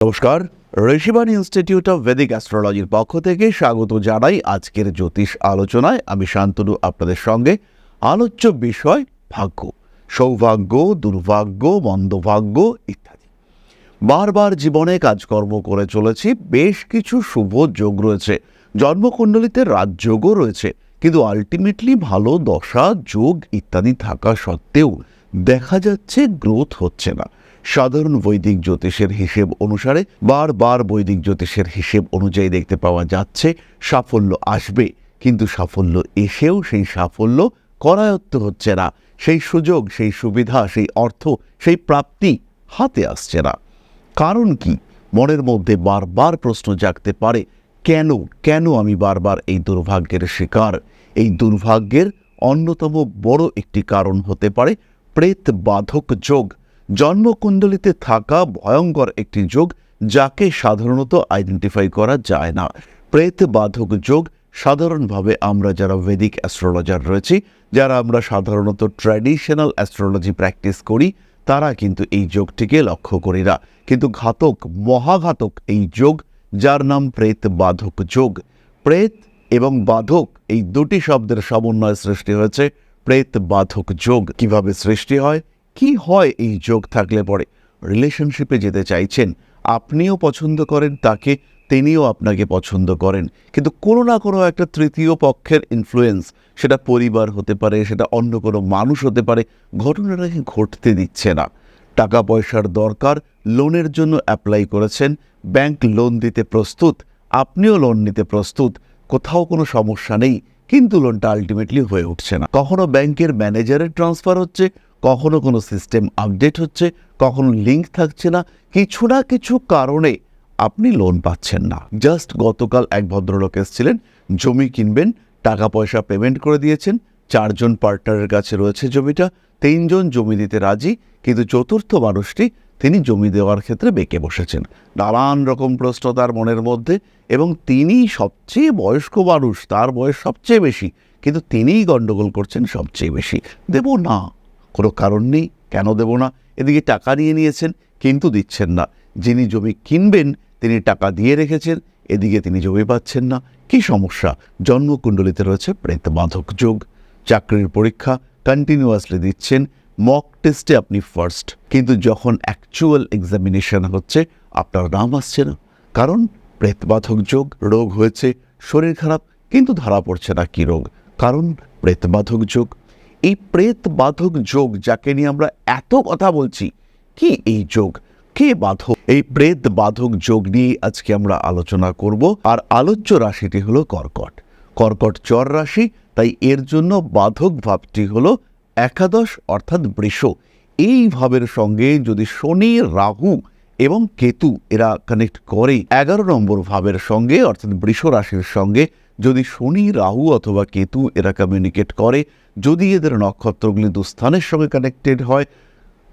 নমস্কার, Rishibani institute of vedic অ্যাস্ট্রোলজির পক্ষ থেকে স্বাগত জানাই আজকের জ্যোতিষ আলোচনায়। আমি শান্তনু, আপনাদের সঙ্গে আলোচ্য বিষয় ভাগ্য, সৌভাগ্য, দুর্ভাগ্য, মন্দভাগ্য ইত্যাদি। বারবার জীবনে কাজকর্ম করে চলেছি, বেশ কিছু শুভ যোগ রয়েছে, জন্মকুণ্ডলিতে রাজযোগও রয়েছে, কিন্তু আলটিমেটলি ভালো দশা, যোগ ইত্যাদি থাকা সত্ত্বেও দেখা যাচ্ছে গ্রোথ হচ্ছে না। সাধারণ বৈদিক জ্যোতিষের হিসেব অনুসারে বারবার বৈদিক জ্যোতিষের হিসেব অনুযায়ী দেখতে পাওয়া যাচ্ছে, সাফল্য আসবে। কিন্তু সাফল্য এসেও সেই সাফল্য করায়ত্ত হচ্ছে না। সেই সুযোগ, সেই সুবিধা, সেই অর্থ, সেই প্রাপ্তি হাতে আসছে না। কারণ কি? মনের মধ্যে বারবার প্রশ্ন জাগতে পারে, কেন কেন আমি বারবার এই দুর্ভাগ্যের শিকার? এই দুর্ভাগ্যের অন্যতম বড় একটি কারণ হতে পারে প্রেত বাধক যোগ। জন্মকুণ্ডলিতে থাকা ভয়ঙ্কর একটি যোগ যাকে সাধারণত আইডেন্টিফাই করা যায় না। প্রেত বাধক যোগ সাধারণভাবে আমরা যারা ভেদিক অ্যাস্ট্রোলজার রয়েছি, যারা আমরা সাধারণত ট্র্যাডিশনাল অ্যাস্ট্রোলজি প্র্যাকটিস করি, তারা কিন্তু এই যোগটিকে লক্ষ্য করি না। কিন্তু ঘাতক, মহাঘাতক এই যোগ, যার নাম প্রেত বাধক যোগ। প্রেত এবং বাধক এই দুটি শব্দের সমন্বয় সৃষ্টি হয়েছে প্রেত বাধক যোগ। কীভাবে সৃষ্টি হয়? কি হয় এই যোগ থাকলে পরে? রিলেশনশিপে যেতে চাইছেন, আপনিও পছন্দ করেন, তাকে তিনিও আপনাকে পছন্দ করেন। কিন্তু কোনো না কোনো একটা তৃতীয় পক্ষের ইনফ্লুয়েন্স সেটা পরিবার হতে পারে, সেটা অন্য কোনো মানুষ হতে পারে ঘটনাটাকে ঘটতে দিচ্ছে না? টাকা পয়সার দরকার লোনের জন্য অ্যাপ্লাই করেছেন ব্যাংক লোন দিতে প্রস্তুত, আপনিও লোন নিতে প্রস্তুত, কোথাও কোনো সমস্যা নেই, কিন্তু লোনটা আলটিমেটলি হয়ে উঠছে না। কখনো ব্যাংকের ম্যানেজারের ট্রান্সফার হচ্ছে কখনো কোনো সিস্টেম আপডেট হচ্ছে, কখনো লিঙ্ক থাকছে না, কিছু না কিছু কারণে আপনি লোন পাচ্ছেন না। জাস্ট গতকাল এক ভদ্রলোক এসেছিলেন, জমি কিনবেন টাকা পয়সা পেমেন্ট করে দিয়েছেন, চারজন পার্টনারের কাছে রয়েছে জমিটা, তিনজন জমি দিতে রাজি, কিন্তু চতুর্থ মানুষটি তিনি জমি দেওয়ার ক্ষেত্রে বেঁকে বসেছেন। নানান রকম প্রশ্ন তার মনের মধ্যে এবং তিনি সবচেয়ে বয়স্ক মানুষ, তার বয়স সবচেয়ে বেশি, কিন্তু তিনিই গণ্ডগোল করছেন সবচেয়ে বেশি। দেব না। কোনো কারণ নেই, কেন দেব না? এদিকে টাকা নিয়ে নিয়েছেন, কিন্তু দিচ্ছেন না। যিনি জমি কিনবেন, তিনি টাকা দিয়ে রেখেছেন, এদিকে তিনি জমি পাচ্ছেন না। কি সমস্যা? জন্মকুণ্ডলিতে রয়েছে প্রেত বাধক যোগ। চাকরির পরীক্ষা কন্টিনিউয়াসলি দিচ্ছেন। মক টেস্টে আপনি ফার্স্ট কিন্তু যখন অ্যাকচুয়াল এক্সামিনেশন হচ্ছে, আপনার নাম আসছে না। কারণ প্রেতবাধক যোগ, রোগ হয়েছে, শরীর খারাপ, কিন্তু ধরা পড়ছে না কি রোগ। কারণ প্রেতবাধক যোগ এই প্রেত বাধক যোগ যাকে নিয়ে আমরা এত কথা বলছি, কি এই যোগ? কে বাধক? এই প্রেত বাধক যোগ নিয়ে আজকে আমরা আলোচনা করব, আর আলোচ্য রাশিটি হলো কর্কট। কর্কট চর রাশি, তাই এর জন্য বাধক ভাবটি হলো একাদশ অর্থাৎ বৃষ। এই ভাবের সঙ্গে যদি শনি, রাহু এবং কেতু এরা কানেক্ট করে এগারো নম্বর ভাবের সঙ্গে অর্থাৎ বৃষ রাশির সঙ্গে যদি শনি, রাহু অথবা কেতু এরা কমিউনিকেট করে, যদি এদের নক্ষত্রগুলি দুস্থানের সঙ্গে কানেক্টেড হয়,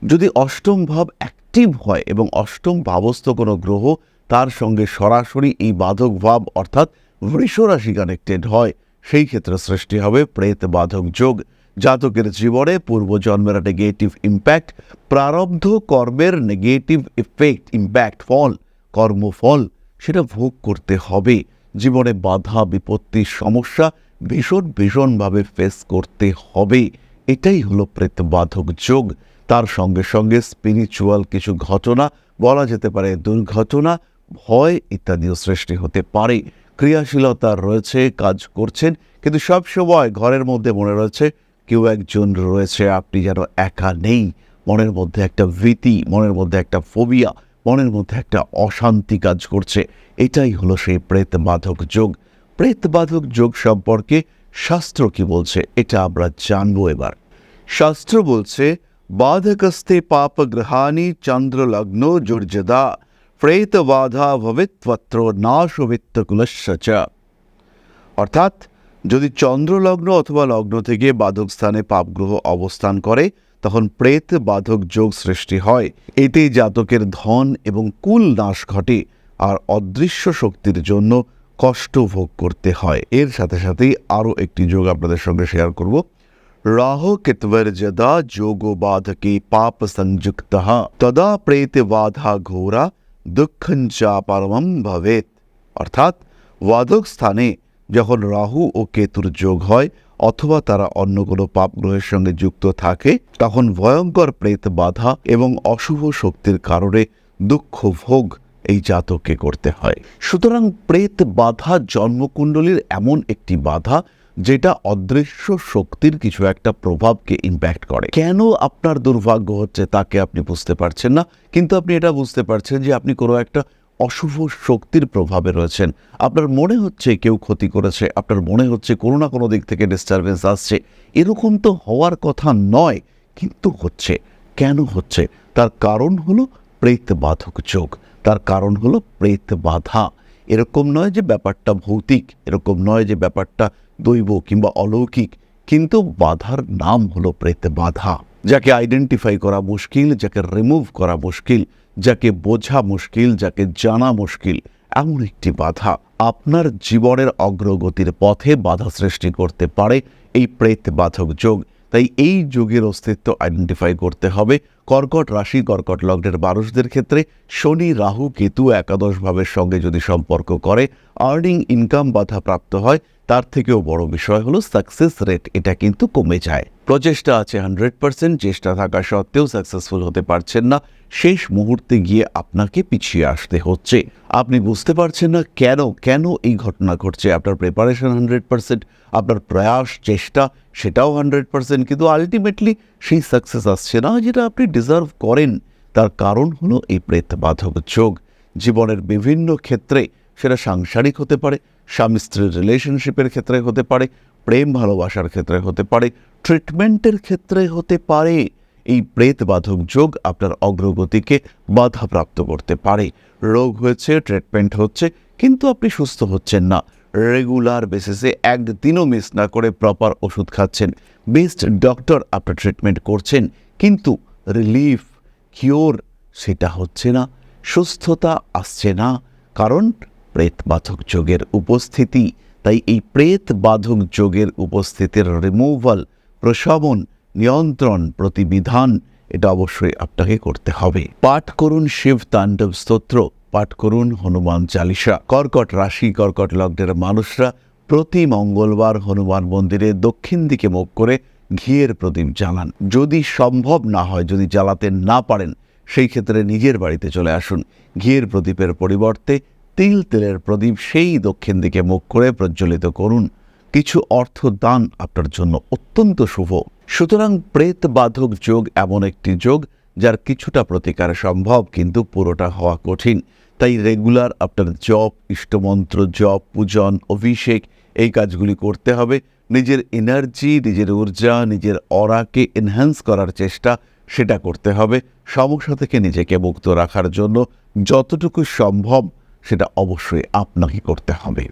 যদি অষ্টম ভাব অ্যাক্টিভ হয় এবং অষ্টম ভাবস্থ কোনো গ্রহ, তার সঙ্গে সরাসরি এই বাধক ভাব অর্থাৎ বৃষ রাশি কানেক্টেড হয়, সেই ক্ষেত্রে সৃষ্টি হবে প্রেত বাধক যোগ। জাতকের জীবনে পূর্বজন্মের নেগেটিভ ইম্প্যাক্ট প্রারব্ধ কর্মের নেগেটিভ ইফেক্ট ইম্প্যাক্ট ফল, কর্মফল, সেটা ভোগ করতে হবে। জীবনে বাধা বিপত্তির সমস্যা ভীষণ ভীষণভাবে ফেস করতে হবে। এটাই হলো প্রেতবাধক যোগ। তার সঙ্গে সঙ্গে স্পিরিচুয়াল কিছু ঘটনা, বলা যেতে পারে দুর্ঘটনা, ভয় ইত্যাদিও সৃষ্টি হতে পারে। ক্রিয়াশীলতা রয়েছে, কাজ করছেন, কিন্তু সব সময় ঘরের মধ্যে মনে রয়েছে কেউ একজন রয়েছে, আপনি যেন একা নেই। মনের মধ্যে একটা ভীতি, মনের মধ্যে একটা ফোবিয়া মনের মধ্যে একটা অশান্তি কাজ করছে। এটাই হলো সেই প্রেত বাধক যোগ। প্রেত বাধক যোগ সম্পর্কে শাস্ত্র কি বলছে, এটা আমরা জানব এবার। শাস্ত্র বলছে, বাধকস্তে পাপ গ্রহাণী চন্দ্রলগ্ন জুর্জদা প্রেত বাধা ভবিত্বত্র নাশবিত্ত কুলস্য অর্থাৎ, যদি চন্দ্রলগ্ন অথবা লগ্ন থেকে বাধক স্থানে পাপগ্রহ অবস্থান করে তখন প্রেত বাধক যোগ সৃষ্টি হয়। এতে জাতকের ধন এবং কুল নাশ ঘটে আর অদৃশ্য শক্তির জন্য কষ্ট ভোগ করতে হয়। এর সাথে সাথেই আরও একটি যোগ আপনাদের সঙ্গে শেয়ার করব। রাহ কেতবর যদা যোগো বাধকে পাপ সংযুক্ত। তদা প্রেত বাধা ঘোরা দুঃখং চা পরমম ভবেত অর্থাৎ ওয়াদক স্থানে যখন রাহু ও কেতুর যোগ হয় অথবা তারা অন্য কোনো পাপ গ্রহের সঙ্গে যুক্ত থাকে, তখন ভয়ঙ্কর প্রেত বাধা এবং অশুভ শক্তির কারণে দুঃখ ভোগ এই জাতককে করতে হয়। সুতরাং প্রেত বাধা জন্মকুণ্ডলীর এমন একটি বাধা যেটা অদৃশ্য শক্তির কিছু একটা প্রভাবকে ইম্প্যাক্ট করে। কেন আপনার দুর্ভাগ্য হচ্ছে তাকে আপনি বুঝতে পারছেন না? কিন্তু আপনি এটা বুঝতে পারছেন যে আপনি কোনো একটা অশুভ শক্তির প্রভাবে রয়েছেন। আপনার মনে হচ্ছে কেউ ক্ষতি করেছে, আপনার মনে হচ্ছে কোনো না কোনো দিক থেকে ডিস্টারবেন্স আসছে, এরকম তো হওয়ার কথা নয়, কিন্তু হচ্ছে। কেন হচ্ছে? তার কারণ হলো প্রেত বাধক যোগ, তার কারণ হলো প্রেত বাধা এরকম নয় যে ব্যাপারটা ভৌতিক, এরকম নয় যে ব্যাপারটা দৈব কিংবা অলৌকিক, কিন্তু বাধার নাম হলো প্রেত বাধা যাকে আইডেন্টিফাই করা মুশকিল, যাকে রিমুভ করা মুশকিল যাকে বোঝা মুশকিল, যাকে জানা মুশকিল, এমন একটি বাধা আপনার জীবনের অগ্রগতির পথে বাধা সৃষ্টি করতে পারে। এই প্রেত বাধক যোগ, তাই এই যোগের অস্তিত্ব আইডেন্টিফাই করতে হবে। কর্কট রাশি, কর্কট লগ্নের মানুষদের ক্ষেত্রে শনি, রাহু, কেতু একাদশ ভাবের সঙ্গে যদি সম্পর্ক করে আর্নিং ইনকাম বাধা প্রাপ্ত হয়, তার থেকেও বড় বিষয় হলো সাকসেস রেট এটা কিন্তু কমে যায়। প্রচেষ্টা আছে হান্ড্রেড পার্সেন্ট চেষ্টা থাকা সত্ত্বেও সাকসেসফুল হতে পারছেন না, শেষ মুহূর্তে গিয়ে আপনাকে পিছিয়ে আসতে হচ্ছে। আপনি বুঝতে পারছেন না কেন কেন এই ঘটনা ঘটছে? আপনার প্রিপারেশন হান্ড্রেড পার্সেন্ট আপনার প্রয়াস, চেষ্টা, সেটাও হান্ড্রেড পার্সেন্ট কিন্তু আলটিমেটলি সেই সাকসেস আসছে না, যেটা আপনি ডিজার্ভ করেন। তার কারণ হলো এই প্রেতবাধক যোগ। জীবনের বিভিন্ন ক্ষেত্রে সেটা সাংসারিক হতে পারে, স্বামী স্ত্রীর রিলেশনশিপের ক্ষেত্রে হতে পারে, প্রেম ভালোবাসার ক্ষেত্রে হতে পারে ট্রিটমেন্টের ক্ষেত্রে হতে পারে। এই প্রেতবাধক যোগ আপনার অগ্রগতিকে বাধাপ্রাপ্ত করতে পারে। রোগ হয়েছে ট্রিটমেন্ট হচ্ছে, কিন্তু আপনি সুস্থ হচ্ছেন না। রেগুলার বেসিসে একদিনও মিস না করে প্রপার ওষুধ খাচ্ছেন। বেস্ট ডক্টর আপনার ট্রিটমেন্ট করছেন, কিন্তু রিলিফ কিওর সেটা হচ্ছে না, সুস্থতা আসছে না, কারণ প্রেত বাধক যোগের উপস্থিতি। তাই এই প্রেত বাধক যোগের উপস্থিতির রিমুভাল প্রশমন, নিয়ন্ত্রণ প্রতিবিধান, এটা অবশ্যই আপনাকে করতে হবে। পাঠ করুন শিব তাণ্ডব স্তোত্র, পাঠ করুন হনুমান চালিসা। কর্কট রাশি, কর্কট লগ্নের মানুষরা প্রতি মঙ্গলবার হনুমান মন্দিরে দক্ষিণ দিকে মুখ করে ঘিয়ের প্রদীপ জ্বালান। যদি সম্ভব না হয়, যদি জ্বালাতে না পারেন, সেই ক্ষেত্রে নিজের বাড়িতে চলে আসুন। ঘিয়ের প্রদীপের পরিবর্তে তিল তেলের প্রদীপ সেই দক্ষিণ দিকে মুখ করে প্রজ্বলিত করুন। কিছু অর্থ দান আপনার জন্য অত্যন্ত শুভ। সুতরাং প্রেত বাধক যোগ এমন একটি যোগ, যার কিছুটা প্রতিকার সম্ভব, কিন্তু পুরোটা হওয়া কঠিন। তাই রেগুলার আপনার জপ, ইষ্টমন্ত্র, জপ, পূজন, অভিষেক এই কাজগুলি করতে হবে। নিজের এনার্জি নিজের ঊর্জা নিজের অরাকে এনহ্যান্স করার চেষ্টা সেটা করতে হবে। সমস্যা থেকে নিজেকে মুক্ত রাখার জন্য যতটুকু সম্ভব সেটা অবশ্যই আপনাকে করতে হবে।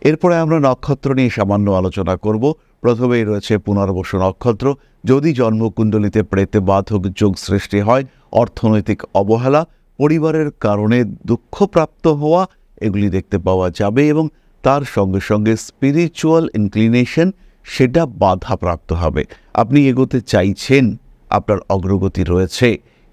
এরপরে আমরা নক্ষত্র নিয়ে সামান্য আলোচনা করব। প্রথমেই রয়েছে পুনর্বসু নক্ষত্র। যদি জন্মকুণ্ডলিতে প্রেতে বাধক যোগ সৃষ্টি হয়, অর্থনৈতিক অবহেলা, পরিবারের কারণে দুঃখপ্রাপ্ত হওয়া, এগুলি দেখতে পাওয়া যাবে এবং তার সঙ্গে সঙ্গে স্পিরিচুয়াল ইনক্লিনেশন সেটা বাধাপ্রাপ্ত হবে। আপনি এগোতে চাইছেন, আপনার অগ্রগতি রয়েছে,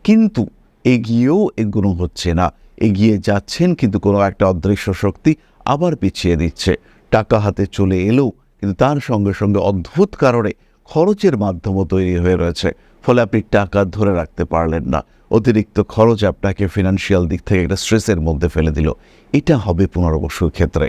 কিন্তু এগিয়েও এগুলো হচ্ছে না। এগিয়ে যাচ্ছেন কিন্তু কোনো একটা অদৃশ্য শক্তি আবার পিছিয়ে দিচ্ছে। টাকা হাতে চলে এলেও কিন্তু তার সঙ্গে সঙ্গে অদ্ভুত কারণে খরচের মাধ্যমও তৈরি হয়ে রয়েছে। ফলে আপনি টাকা ধরে রাখতে পারলেন না। অতিরিক্ত খরচ আপনাকে ফিনান্সিয়াল দিক থেকে একটা স্ট্রেসের মধ্যে ফেলে দিল। এটা হবে পুনর্বসুর ক্ষেত্রে।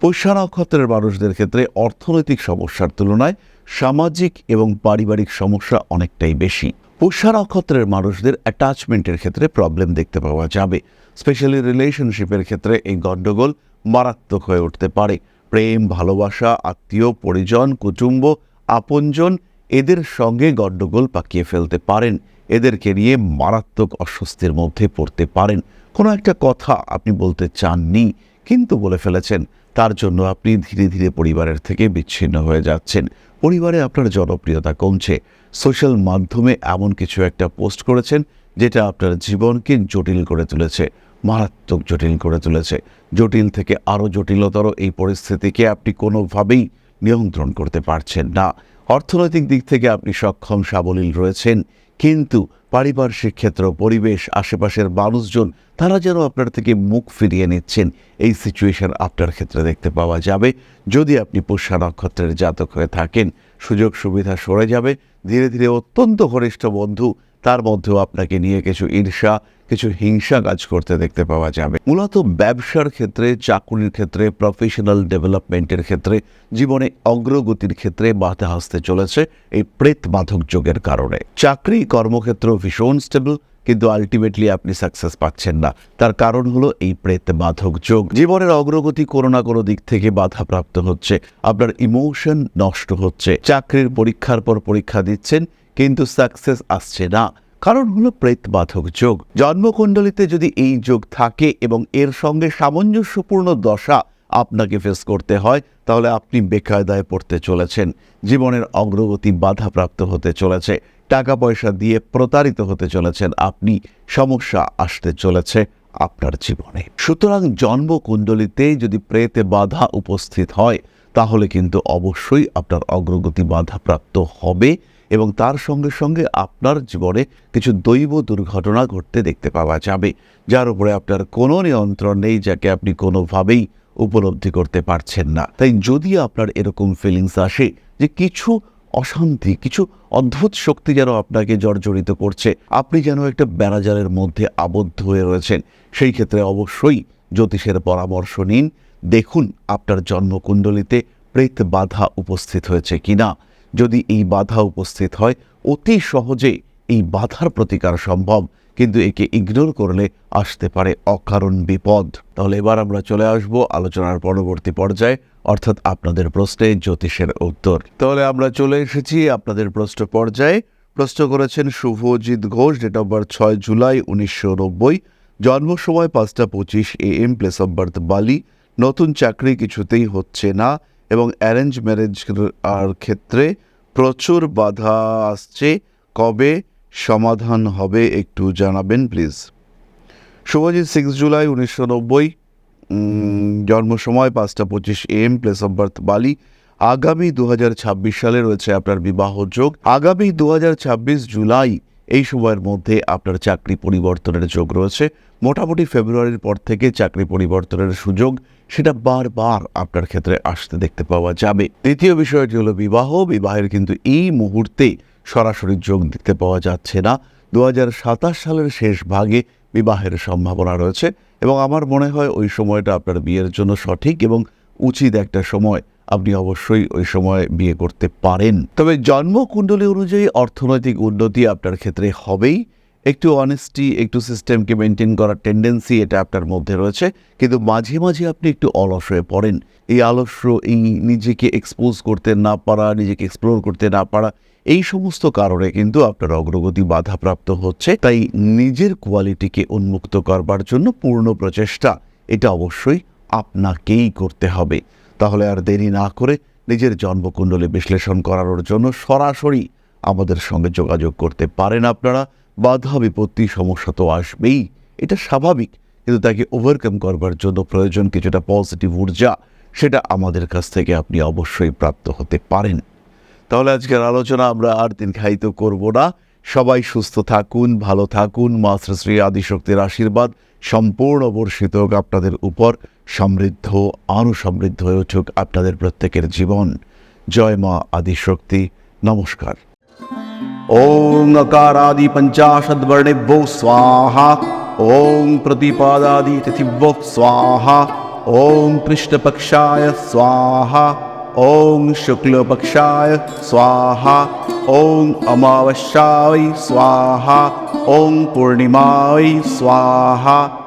পৈশা নক্ষত্রের মানুষদের ক্ষেত্রে অর্থনৈতিক সমস্যার তুলনায় সামাজিক এবং পারিবারিক সমস্যা অনেকটাই বেশি। পুষ্যা নক্ষত্রের মানুষদের অ্যাটাচমেন্টের ক্ষেত্রে প্রবলেম দেখতে পাওয়া যাবে। স্পেশালি রিলেশনশিপের ক্ষেত্রে এই গণ্ডগোল মারাত্মক হয়ে উঠতে পারে। প্রেম, ভালোবাসা, আত্মীয়, পরিজন, কুটুম্ব, আপনজন এদের সঙ্গে গণ্ডগোল পাকিয়ে ফেলতে পারেন। এদেরকে নিয়ে মারাত্মক অস্বস্তির মধ্যে পড়তে পারেন। কোনো একটা কথা আপনি বলতে চাননি, কিন্তু বলে ফেলেছেন তার জন্য আপনি ধীরে ধীরে পরিবারের থেকে বিচ্ছিন্ন হয়ে যাচ্ছেন। পরিবারে আপনার জনপ্রিয়তা কমছে। সোশ্যাল মাধ্যমে এমন কিছু একটা পোস্ট করেছেন, যেটা আপনার জীবনকে জটিল করে তুলেছে, মারাত্মক জটিল করে তুলেছে। জটিল থেকে আরও জটিলতর এই পরিস্থিতিকে আপনি কোনোভাবেই নিয়ন্ত্রণ করতে পারছেন না। অর্থনৈতিক দিক থেকে আপনি সক্ষম, সাবলীল রয়েছেন, কিন্তু পারিপার্শ্বিক ক্ষেত্র, পরিবেশ, আশেপাশের মানুষজন, তারা যেন আপনার থেকে মুখ ফিরিয়ে নিচ্ছেন। এই সিচুয়েশন আপনার ক্ষেত্রে দেখতে পাওয়া যাবে। যদি আপনি পুষ্যা নক্ষত্রের জাতক হয়ে থাকেন, সুযোগ সুবিধা সরে যাবে। ধীরে ধীরে অত্যন্ত ঘনিষ্ঠ বন্ধু, তার মধ্যেও আপনাকে নিয়ে কিছু ঈর্ষা কিছু হিংসা কাজ করতে দেখতে পাওয়া যাবে। মূলত ব্যবসার ক্ষেত্রে, চাকুরির ক্ষেত্রে প্রফেশনাল ডেভেলপমেন্টের ক্ষেত্রে, জীবনে অগ্রগতির ক্ষেত্রে বাধা আসতে চলেছে এই প্রেত বাধক যোগের কারণে। চাকরি, কর্মক্ষেত্র ভীষণ স্টেবল কিন্তু আলটিমেটলি আপনি সাকসেস পাচ্ছেন না। তার কারণ হলো এই প্রেত বাধক যোগ। জীবনের অগ্রগতি কোনো না কোনো দিক থেকে বাধাপ্রাপ্ত হচ্ছে। আপনার ইমোশন নষ্ট হচ্ছে। চাকরির পরীক্ষার পর পরীক্ষা দিচ্ছেন, কিন্তু সাকসেস আসছে না। কারণ হলো প্রেতবাধক যোগ। জন্মকুণ্ডলিতে যদি এই যোগ থাকে এবং এর সঙ্গে সামঞ্জস্যপূর্ণ দশা আপনাকে ফেস করতে হয়, তাহলে আপনি বেকায়দায় পড়তে চলেছেন। জীবনের অগ্রগতি বাধাপ্রাপ্ত হতে চলেছে। টাকা পয়সা দিয়ে প্রতারিত হতে চলেছেন। আপনি সমস্যা আসতে চলেছে আপনার জীবনে। সুতরাং জন্মকুণ্ডলিতে যদি প্রেতে বাধা উপস্থিত হয়, তাহলে কিন্তু অবশ্যই আপনার অগ্রগতি বাধাপ্রাপ্ত হবে। এবং তার সঙ্গে সঙ্গে আপনার জীবনে কিছু দৈব দুর্ঘটনা ঘটতে দেখতে পাওয়া যাবে, যার উপরে আপনার কোনো নিয়ন্ত্রণ নেই যাকে আপনি কোনোভাবেই উপলব্ধি করতে পারছেন না। তাই যদি আপনার এরকম ফিলিংস আসে যে কিছু অশান্তি, কিছু অদ্ভুত শক্তি যেন আপনাকে জর্জরিত করছে, আপনি যেন একটা ব্যারাজারের মধ্যে আবদ্ধ হয়ে রয়েছেন, সেই ক্ষেত্রে অবশ্যই জ্যোতিষের পরামর্শ নিন। দেখুন আপনার জন্মকুণ্ডলিতে প্রেত বাধা উপস্থিত হয়েছে কিনা। যদি এই বাধা উপস্থিত হয়, অতি সহজে এই বাধার প্রতিকার সম্ভব। কিন্তু একে ইগনোর করলে আসতে পারে অকারণ বিপদ। তাহলে এবার আমরা চলে আসব আলোচনার পরবর্তী পর্যায়ে, অর্থাৎ আপনাদের প্রশ্নে জ্যোতিষের উত্তর। তাহলে আমরা চলে এসেছি আপনাদের প্রশ্ন পর্যায়ে। প্রশ্ন করেছেন Subhajit Ghosh date of birth ছয় জুলাই উনিশশো নব্বই, জন্ম সময় পাঁচটা পঁচিশ A M place of birth Bali, নতুন চাকরি কিছুতেই হচ্ছে না এবং অ্যারেঞ্জ ম্যারেজ আর ক্ষেত্রে প্রচুর বাধা আসছে। কবে সমাধান হবে একটু জানাবেন প্লিজ শুভজিৎ সিক্স জুলাই উনিশশো নব্বই। জন্ম সময় পাঁচটা পঁচিশ এম প্লেস অফ বার্থ বালি আগামী দু হাজার ছাব্বিশ সালে রয়েছে আপনার বিবাহ যোগ। আগামী দু হাজার ছাব্বিশ জুলাই এই সময়ের মধ্যে আপনার চাকরি পরিবর্তনের যোগ রয়েছে। মোটামুটি ফেব্রুয়ারির পর থেকে চাকরি পরিবর্তনের সুযোগ সেটা বারবার আপনার ক্ষেত্রে আসতে দেখতে পাওয়া যাবে। দ্বিতীয় বিষয়টি হলো বিবাহ। বিবাহের কিন্তু এই মুহূর্তে সরাসরি যোগ দেখতে পাওয়া যাচ্ছে না। দু হাজার সাতাশ সালের শেষ ভাগে বিবাহের সম্ভাবনা রয়েছে এবং আমার মনে হয় ওই সময়টা আপনার বিয়ের জন্য সঠিক এবং উচিত একটা সময়। আপনি অবশ্যই ওই সময় বিয়ে করতে পারেন। তবে জন্মকুণ্ডলী অনুযায়ী অর্থনৈতিক উন্নতি আপনার ক্ষেত্রে হবেই। একটু অনেস্টি একটু সিস্টেমকে মেনটেন করার টেন্ডেন্সি এটা আপনার মধ্যে রয়েছে। কিন্তু মাঝে মাঝে আপনি একটু অলস হয়ে পড়েন। এই আলস্য এই নিজেকে এক্সপোজ করতে না পারা, নিজেকে এক্সপ্লোর করতে না পারা, এই সমস্ত কারণে কিন্তু আপনার অগ্রগতি বাধাপ্রাপ্ত হচ্ছে। তাই নিজের কোয়ালিটিকে উন্মুক্ত করবার জন্য পূর্ণ প্রচেষ্টা, এটা অবশ্যই আপনাকেই করতে হবে। তাহলে আর দেরি না করে নিজের জন্মকুণ্ডলী বিশ্লেষণ করানোর জন্য সরাসরি আমাদের সঙ্গে যোগাযোগ করতে পারেন আপনারা। বাধা বিপত্তি সমস্যা তো আসবেই, এটা স্বাভাবিক, কিন্তু তাকে ওভারকাম করবার জন্য প্রয়োজন কিছুটা পজিটিভ ঊর্জা, সেটা আমাদের কাছ থেকে আপনি অবশ্যই প্রাপ্ত হতে পারেন। তাহলে আজকের আলোচনা আমরা আর দিন খাইত করব না। সবাই সুস্থ থাকুন, ভালো থাকুন মা শ্রী শ্রী আদিশক্তির আশীর্বাদ, সম্পূর্ণ বর্ষিত হোক আপনাদের উপর। সমৃদ্ধ আরও সমৃদ্ধ হয়ে উঠুক আপনাদের প্রত্যেকের জীবন। জয় মা আদিশক্তি। নমস্কার। ওং অকারাদি পঞ্চাশদ্বর্ণেভ্যো স্বাহা। ওং প্রতিপাদাদি তিথিভ্যো স্বাহা। ওং কৃষ্ণপক্ষায় স্বাহা। ওং শুক্লপক্ষায় স্বাহা। ওং অমাবস্যায় স্বাহা। ওং পূর্ণিমায় স্বাহা।